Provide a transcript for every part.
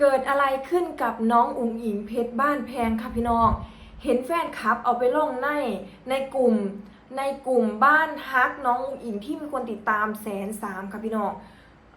เกิดอะไรขึ้นกับน้องอุ๋งอิงเพชรบ้านแพงค่ะพี่น้อง เห็นแฟนคลับเอาไปลงในในกลุ่มในกลุ่มบ้านฮักน้องอุ๋งอิงที่มีคนติดตามแสนสามค่ะพี่น้อง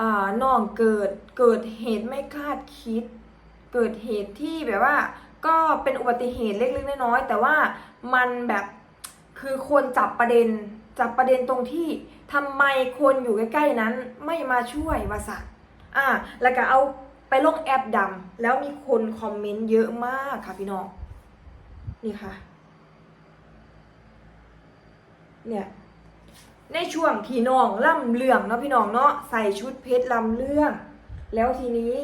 อน้องเกิดเกิดเหตุไม่คาดคิด เกิดเหตุที่แบบว่า ก็เป็นอุบัติเหตุเล็กๆน้อยๆแต่ว่ามันแบบคือคนจับประเด็นจับประเด็นตรงที่ทำไมคนอยู่ใกล้ๆนั้นไม่มาช่วยวาสักอ่าแล้วก็เอา ไปลงแอปดำแล้วมีคนคอมเมนต์เยอะมากค่ะพี่น้องนี่ค่ะ เนี่ยในช่วงที่น้องล่ำเรื่องเนาะพี่น้องเนาะใส่ชุดเพชรลำเรื่อง แล้วทีนี้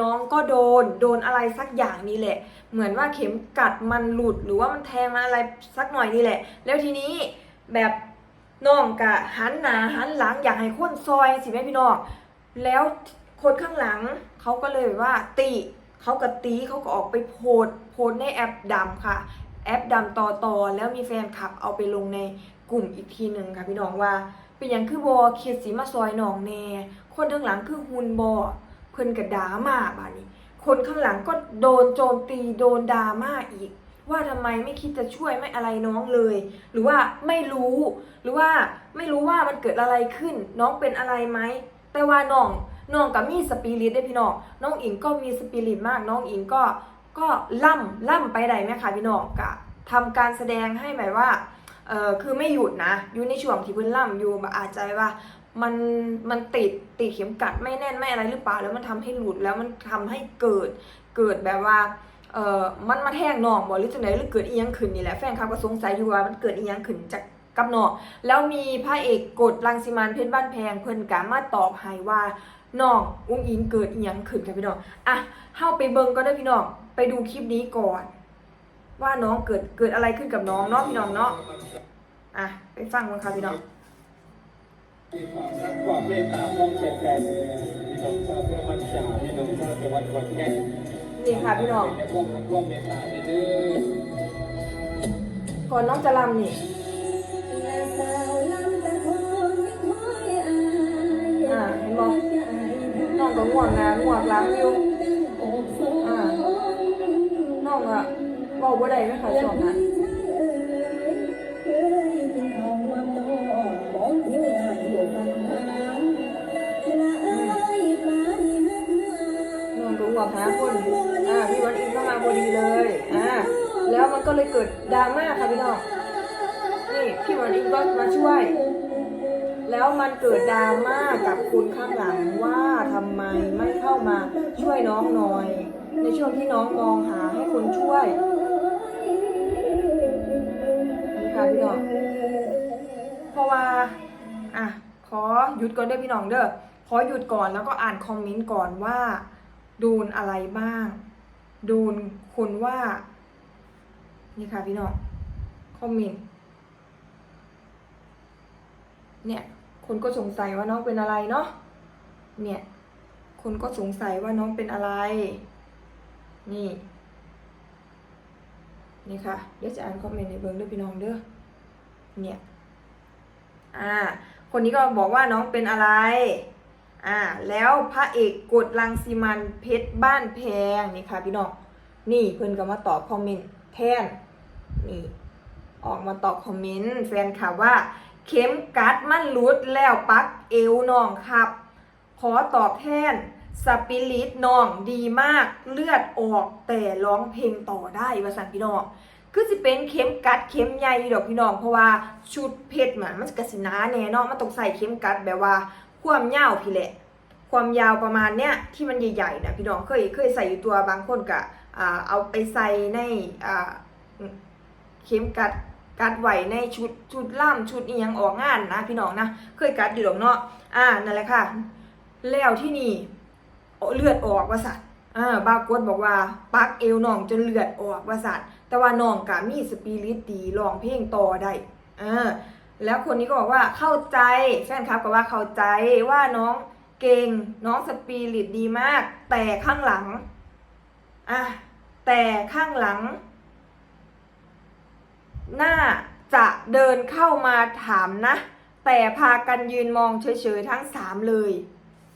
น้องก็โดนโดนอะไรสักอย่างนี่แหละ เหมือนว่าเข็มกัดมันหลุดหรือว่ามันแทงมันอะไรสักหน่อยนี่แหละ แล้วทีนี้แบบน้องกะหันหน้าหันหลังอยากให้คนซอยสิแม่พี่น้องแล้ว คนข้างหลังเขาก็เลยว่าตีเขาก็ตีเขาก็ออกไปโพสโพสในแอปดำค่ะ แอปดำต่อต่อแล้วมีแฟนคลับเอาไปลงในกลุ่มอีกทีหนึ่งค่ะพี่น้องว่า เป็นอย่างคือบอเคียดสีมาซอยหนองแน่คนข้างหลังคือฮุนบอเพิ่นกระดามาบานี้ คนข้างหลังก็โดนโจมตีโดนดาม่าอีก ว่าทำไมไม่คิดจะช่วยไม่อะไรน้องเลย หรือว่าไม่รู้ หรือว่าไม่รู้ว่ามันเกิดอะไรขึ้น น้องเป็นอะไรไหมแต่ว่าน้อง น้องกับมีสปิริตได้พี่น้องน้องอิงก็มีสปิริตมาก น้องอิงก็ก็ล่ำล่ำไปได้ไหมคะพี่น้องกะทำการแสดงให้หมายว่าเออคือไม่หยุดนะ อยู่ในช่วงที่เพิ่นล่ำอยู่อาจจะว่ามันมันติดติดเข็มกัดไม่แน่นไม่อะไรหรือเปล่าแล้วมันทำให้หลุดแล้วมันทำให้เกิดเกิดแบบว่าเออมันมาแทงน้องบ่หรือจังไดหรือเกิดอีหยังขึ้นนี่แหละแฟนคลับก็สงสัยอยู่ว่ามันเกิดอีหยังขึ้นจากกับน้องแล้วมีพระเอกกดรังสิมันเพชรบ้านแพงเพิ่นกามาตอบให้ว่า น้องอุ้งอิงเกิดอีหยังขึ้นค่ะพี่น้องอะเฮาไปเบิ่งก็ได้พี่น้องไปดูคลิปนี้ก่อน ว่าน้องเกิดเกิดอะไรขึ้นกับน้องเนาะพี่น้องเนาะอะไปฟังกันค่ะพี่น้องความเมตตาความแข็งแกร่งมีน้องชาวเพื่อมันจามีน้องชาวจังหวัดขอนแก่นี่ค่ะพี่น้องก่อนน้องจะรำนี่อ่าเห็นบอก องก็ง่วงนะง่วงหล้างอยู่อ่าน้องอะบอกว่าใดไหมคะช่วงนั้นน้องก็ง่วงหาคนอ่าพี่วันอินก็มาพอดีเลยอ่าแล้วมันก็เลยเกิดดราม่าค่ะพี่น้องนี่พี่วันอินก็มาช่วย แล้วมันเกิดดราม่ากับคุณข้างหลังว่าทำไมไม่เข้ามาช่วยน้องหน่อย ในช่วงที่น้องมองหาให้คนช่วยนี่ค่ะพี่น้องเพราะว่าอะขอหยุดก่อนเด้อพี่น้องเด้อขอหยุดก่อนแล้วก็อ่านคอมเมนต์ก่อนว่าโดนอะไรบ้าง โดนคนว่า นี่ค่ะพี่น้องคอมเมนต์เนี่ย คนก็สงสัยว่าน้องเป็นอะไรเนาะเนี่ย คนก็สงสัยว่าน้องเป็นอะไร นี่ นี่ค่ะ เดี๋ยวจะอ่านคอมเมนต์ในเบิ้งด้วยพี่น้องเด้อเนี่ย อ่า คนนี้ก็บอกว่าน้องเป็นอะไร อ่า แล้วพระเอกกดลังสีมันเพชรบ้านแพงนี่ค่ะพี่น้อง นี่เพื่อนก็มาตอบคอมเมนต์แทน นี่ ออกมาตอบคอมเมนต์แฟนค่ะว่า เข็มกัดมันหลุดแล้วปักเอวน้องครับ ขอตอบแทนสปิริตน้องดีมากเลือดออกแต่ร้องเพลงต่อได้ว่าสันพี่น้องคือสิเป็นเข็มกัดเข็มใหญ่ดอกพี่น้องเพราะว่าชุดเพชรมันมันกระสินาแน่นาะมันต้องใส่เข็มกัดแบบว่าความยาวพี่แหละ ความยาวประมาณเนี้ยที่มันใหญ่ๆนะพี่น้องเคยเคยใส่อยู่ตัวบางคนกะเอาไปใส่ในเข็มกัด กัดไหวในชุดชุดล่ำชุดอียังออกงานนะพี่น้องนะเคยกัดอยู่หรอกเนาะอ่านั่นแหละค่ะ แล้วที่นี่เลือดออกว่าสัตว์อ่าบากดบอกว่าปักเอวน้องจนเลือดออกว่าสัตว์แต่ว่าน้องกะมีสปิริตดีร้องเพลงต่อได้อ่าแล้วคนนี้ก็บอกว่าเข้าใจแฟนคลับก็ว่าเข้าใจว่าน้องเก่งน้องสปิริตดีมาก แต่ข้างหลังอะแต่ข้างหลัง น่าจะเดินเข้ามาถามนะ แต่พากันยืนมองเฉยๆทั้งสามเลย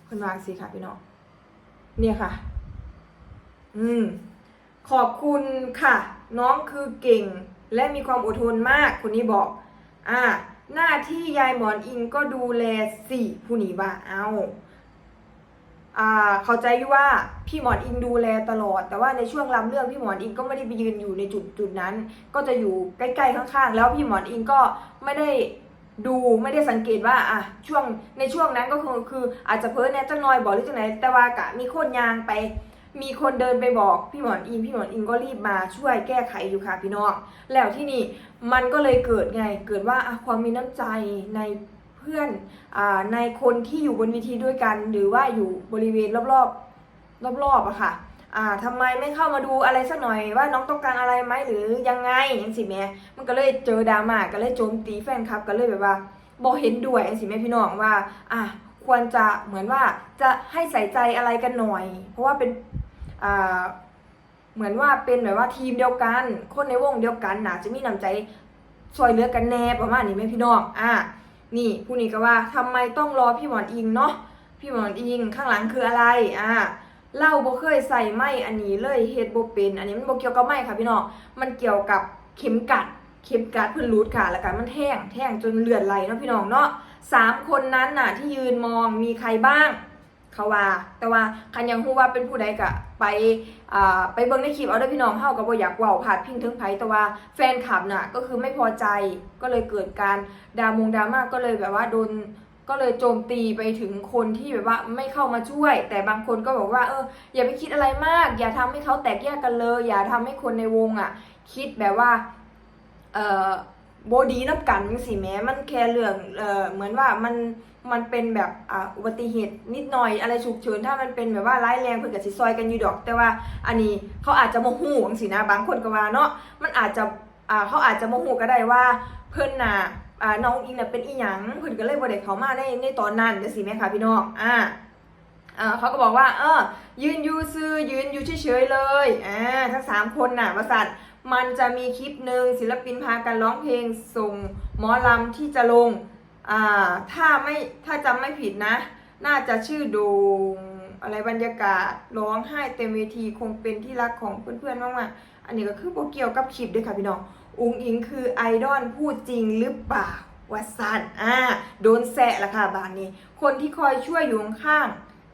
คุณวางสิค่ะพี่น้องเนี่ยค่ะ อืม ขอบคุณค่ะ น้องคือเก่ง และมีความอดทนมากคนนี้บอก อ่า หน้าที่ยายหมอนอิงก็ดูแลสี่ผู้นี้ว่าเอาอ่า เข้าใจว่าพี่หมอนอิงดูแลตลอด แต่ว่าในช่วงรำเรื่องพี่หมอนอิงก็ไม่ได้ไปยืนอยู่ในจุดจุดนั้น ก็จะอยู่ใกล้ๆข้างๆ แล้วพี่หมอนอิงก็ไม่ได้ดูไม่ได้สังเกตว่าอะช่วงในช่วงนั้นก็คือคืออาจจะเพ้อแน่จังน้อยบอกหรือจังไหนแต่ว่ากะมีคนยางไป มีคนเดินไปบอกพี่หมอนอิงพี่หมอนอิงก็รีบมาช่วยแก้ไขอยู่ค่ะพี่น้องแล้วที่นี่มันก็เลยเกิดไงเกิดว่าความมีน้ำใจใน พื่อนอในคนที่อยู่บนเวทีด้วยกัน หรือว่าอยู่บริเวณรอบๆรอบๆอะค่ะอ่าทำไมไม่เข้ามาดูอะไรสักหน่อยว่าน้องต้องการอะไรไหมหรือยังไงอย่างสิแม่มันก็เลยเจอดราม่าก็เลยโจมตีแฟนคลับก็เลยแบบว่าบอเห็นด้วยอย่างสิแม่พี่น้องว่าอะควรจะเหมือนว่าจะให้ใส่ใจอะไรกันหน่อย เพราะว่าเป็นอ่าเหมือนว่าเป็นแบบว่าทีมเดียวกัน คนในวงเดียวกันนะจะมีน้ำใจซอยเหลือกันแน่ประมาณนี้ไหมพี่น้องอะ นี่ผู้นี้ก็ว่าทำไมต้องรอพี่หมอนอิงเนาะพี่หมอนอิงข้างหลังคืออะไรอ่าเล่าบ่เคยใส่ไม้อันนี้เลยเฮ็ดบ่เป็น อันนี้มันบ่เกี่ยวกับไม้ค่ะพี่น้องมันเกี่ยวกับเข็มกัดเข็มกัดเพิ่นรูดค่ะแล้วก็มันแท่งแท่งจนเลือดไหลเนาะพี่น้องเนาะสามคนนั้นน่ะที่ยืนมองมีใครบ้าง เขาว่า แต่ว่าคันยังฮู้ว่าเป็นผู้ใดก็ไปอ่าไปเบิ่งในคลิปเอาเด้อพี่น้องเฮาก็บ่อยากเว้าพาดพิงถึงไผแต่ว่าแฟนคลับน่ะก็คือไม่พอใจก็เลยเกิดการดรามงดราม่าก็เลยแบบว่าโดนก็เลยโจมตีไปถึงคนที่แบบว่าไม่เข้ามาช่วย แต่บางคนก็บอกว่า เออ อย่าไปคิดอะไรมาก อย่าทำให้เขาแตกแยกกันเลย อย่าทำให้คนในวงอะ คิดแบบว่า เออ โบดีนับกันสิแม้มันแค่เรื่องเออเหมือนว่ามันมันเป็นแบบอ่าอุบัติเหตุนิดหน่อยอะไรฉุกเฉินถ้ามันเป็นแบบว่าร้ายแรงเพื่อนกับสิซอยกันอยู่ดอก แต่ว่าอันนี้เขาอาจจะโมโหจังสินะบางคนก็ว่าเนาะมันอาจจะอ่าเขาอาจจะโมโหก็ได้ว่าเพิ่อนน่ะอ่าน้องอิงเนี่ยเป็นอีหยังเพิ่นก็เลยบ่ได้เขามาในในตอนนั้นจังซี่แม่ค่ะพี่น้องอ่าเขาก็บอกว่า เออ ยืนอยู่ซื่อยืนอยู่เฉยๆเลยอ่าทั้งสามคนน่ะว่าสัตว์ มันจะมีคลิปหนึ่งศิลปินพากันร้องเพลงส่งหมอลำที่จะลงอ่าถ้าไม่ถ้าจำไม่ผิดนะ น่าจะชื่อโดงอะไรบรรยากาศร้องไห้เต็มเวทีคงเป็นที่รักของเพื่อนๆมากๆอันนี้ก็คือโบเกี่ยวกับคลิปด้วยค่ะพี่น้องอุงอิงคือไอดอลพูดจริงหรือเปล่าวัดสันอ่าโดนแซะละค่ะบานนี้ คนที่คอยช่วยอยู่ข้าง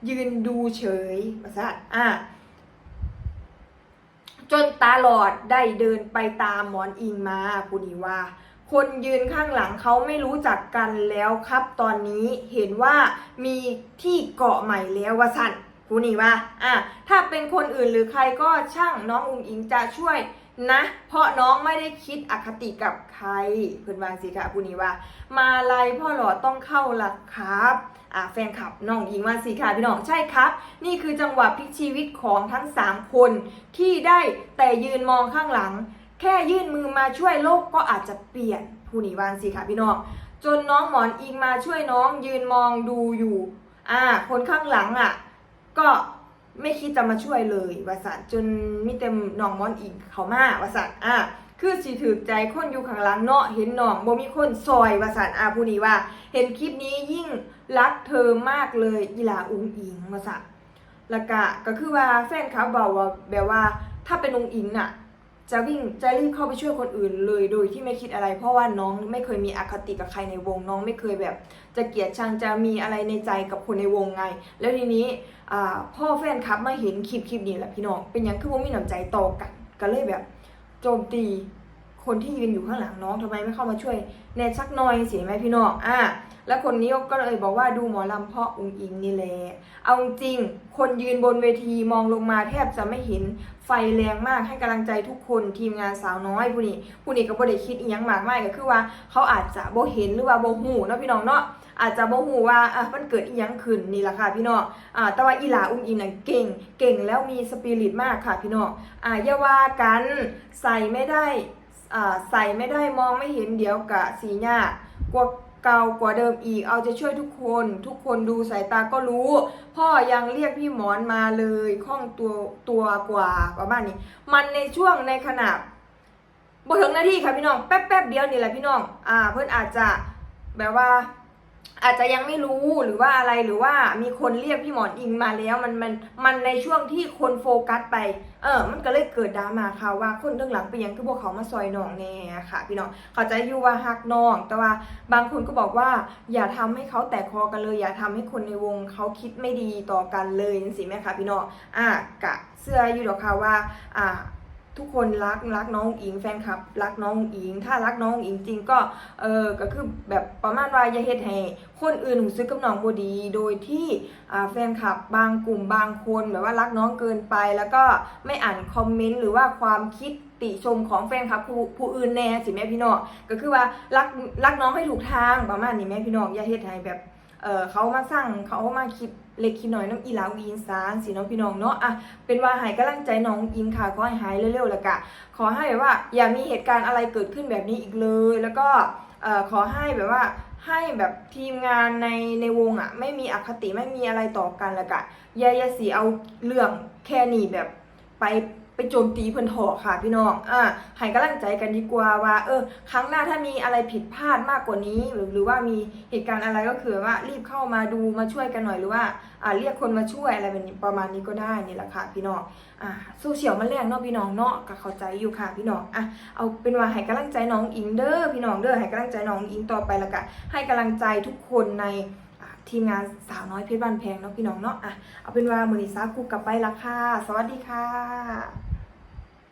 ยืนดูเฉยวัดสันอ่า จนตาหลอดได้เดินไปตามหมอนอิงมาปุนีว่า คนยืนข้างหลังเขาไม่รู้จักกันแล้วครับตอนนี้เห็นว่ามีที่เกาะใหม่แล้ววะสันปุนีว่าอะถ้าเป็นคนอื่นหรือใครก็ช่างน้องอุงอิงจะช่วย นะ เพราะน้องไม่ได้คิดอคติกับใครเพื่อนวางสิค่ะผู้นี้ว่า มาลายพ่อหลอต้องเข้าหลักครับอ่าแฟนคลับน้องยิงว่าสิค่ะพี่น้องใช่ครับ นี่คือจังหวะพลิกชีวิตของทั้ง 3 คนที่ได้แต่ยืนมองข้างหลัง แค่ยื่นมือมาช่วยโลกก็อาจจะเปลี่ยนผู้นี้วางสิค่ะพี่น้องจนน้องหมอนอิงมาช่วยน้องยืนมองดูอยู่อ่าคนข้างหลังอะ ก็ ไม่คิดจะมาช่วยเลยวาสันจนมีเต็มน้องมอนอีกเขามาวาสันอะคือสิถือใจคนอยู่ข้างหลังเนาะเห็นน้องบ่มีคนซอยวาสันอะผู้นี้ว่า เห็นคลิปนี้ยิ่งรักเธอมากเลยอีหลาอุงอิงวาสันล้วก็ก็คือว่าแฟนเขาบอกว่าแบบว่าถ้าเป็นอุงอิงน่ะ จะวิ่งจะรีบเข้าไปช่วยคนอื่นเลยโดยที่ไม่คิดอะไร เพราะว่าน้องไม่เคยมีอคติกับใครในวงน้องไม่เคยแบบ จะเกลียดชังจะมีอะไรในใจกับคนในวงไง แล้วทีนี้ พ่อแฟนคลับมาเห็นคลิปคลิปนี้แหละพี่น้อง เป็นยังคือว่ามีน้ำใจต่อกันก็เลยแบบ โจมตี คนที่ยืนอยู่ข้างหลังน้องทำไมไม่เข้ามาช่วยแน่สักหน่อยสิไหมพี่น้องอะแล้วคนนี้ก็เลยบอกว่าดูหมอลำเพราะอุงอิงนี่แหละเอาจริงคนยืนบนเวทีมองลงมาแทบจะไม่เห็นไฟแรงมากให้กำลังใจทุกคนทีมงานสาวน้อยผู้นี้ผู้นี้ก็บ่ได้คิดอีหยังมากมายก็คือว่า เขาอาจจะโบเห็นหรือว่าโบ่ฮู้เนาะพี่น้องเนาะอาจจะบ่ฮู้ว่าอะมันเกิดอีหยังขึ้นนี่แหละค่ะพี่น้องอ่าแต่ว่าอีหลาอุ้งอิงน่ะเก่ง เก่งแล้วมีสปิริตมากค่ะพี่น้องอ่าอย่าว่ากันใส่ไม่ได้ ใส่ไม่ได้มองไม่เห็นเดี๋ยวกะสีหน้ากว่าเก่ากว่าเดิมอีก เอาจะช่วยทุกคน ทุกคนดูสายตาก็รู้ พ่อยังเรียกพี่หมอนมาเลยคล่องตัวตัวกว่าประมาณนี้ มันในช่วงในขณะบ่ถึงหน้าที่ค่ะพี่น้อง แป๊บแป๊บเดียวนี่แหละพี่น้อง อ่า เพื่อนอาจจะแบบว่า อาจจะยังไม่รู้หรือว่าอะไรหรือว่ามีคนเรียกพี่หมอนอิงมาแล้วมันมันมันในช่วงที่คนโฟกัสไป เออ มันก็เลยเกิดดราม่าค่ะว่าคนเรื่องหลังไปยังคือพวกเขามาซอยน้องแน่ค่ะ พี่น้องเขาจอยู่ว่าฮักน้อง แต่ว่าบางคนก็บอกว่า อย่าทำให้เขาแตกคอกันเลย อย่าทำให้คนในวงเขาคิดไม่ดีต่อกันเลยสิแม่ค่ะพี่น้องอะกะเสื้ออยู่ดอกค่ะว่า อ่า ทุกคนรักรักน้องอิงแฟนคลับ รักน้องอิง ถ้ารักน้องอิงจริงก็เออก็คือแบบประมาณว่าอย่าเฮ็ดให้คนอื่นหูซึกกับน้องบ่ดี โดยที่อ่าแฟนคลับบางกลุ่มบางคนแบบว่ารักน้องเกินไป แล้วก็ไม่อ่านคอมเมนต์หรือว่าความคิดติชมของแฟนคลับผู้ผู้อื่นแน่สิแม่พี่น้องก็คือว่ารักรักน้องให้ถูกทางประมาณนี้แม่พี่น้องอย่าเฮ็ดให้แบบเออเขามาสร้างเขามาคิด เล็กขี้น้อยน้ำอีลาวีนซานสีน้องพี่น้องเนาะอะเป็นว่าหายกำลังใจน้องอินค่ะขอให้หายเร็วๆละกะขอให้แบบว่าอย่ามีเหตุการณ์อะไรเกิดขึ้นแบบนี้อีกเลย แล้วก็ขอให้แบบว่าให้แบบทีมงานในในวงอะ ไม่มีอคติไม่มีอะไรต่อกันละกะอย่าอย่าสีเอาเรื่องแค่นี้แบบไป ไปโจมตีเพื่อนถอค่ะพี่น้องอะให้กำลังใจกันดีกว่าว่า เออ ครั้งหน้าถ้ามีอะไรผิดพลาดมากกว่านี้ หรือหรือว่ามีเหตุการณ์อะไรก็คือว่ารีบเข้ามาดูมาช่วยกันหน่อยหรือว่าอ่าเรียกคนมาช่วยอะไรแบบนี้ประมาณนี้ก็ได้นี่แหละค่ะพี่น้องอ่าโซเชียลมันแรงเนาะพี่น้องเนาะก็เข้าใจอยู่ค่ะพี่น้องอะเอาเป็นว่าให้กำลังใจน้องอิงเด้อพี่น้องเด้อให้กำลังใจน้องอิงต่อไปล้วก็ให้กำลังใจทุกคนในทีมงานสาวน้อยเพชรบ้านแพงเนาะพี่น้องเนาะอะเอาเป็นว่ามือนี้ซาคุกลับไปละค่ะ สวัสดีค่ะ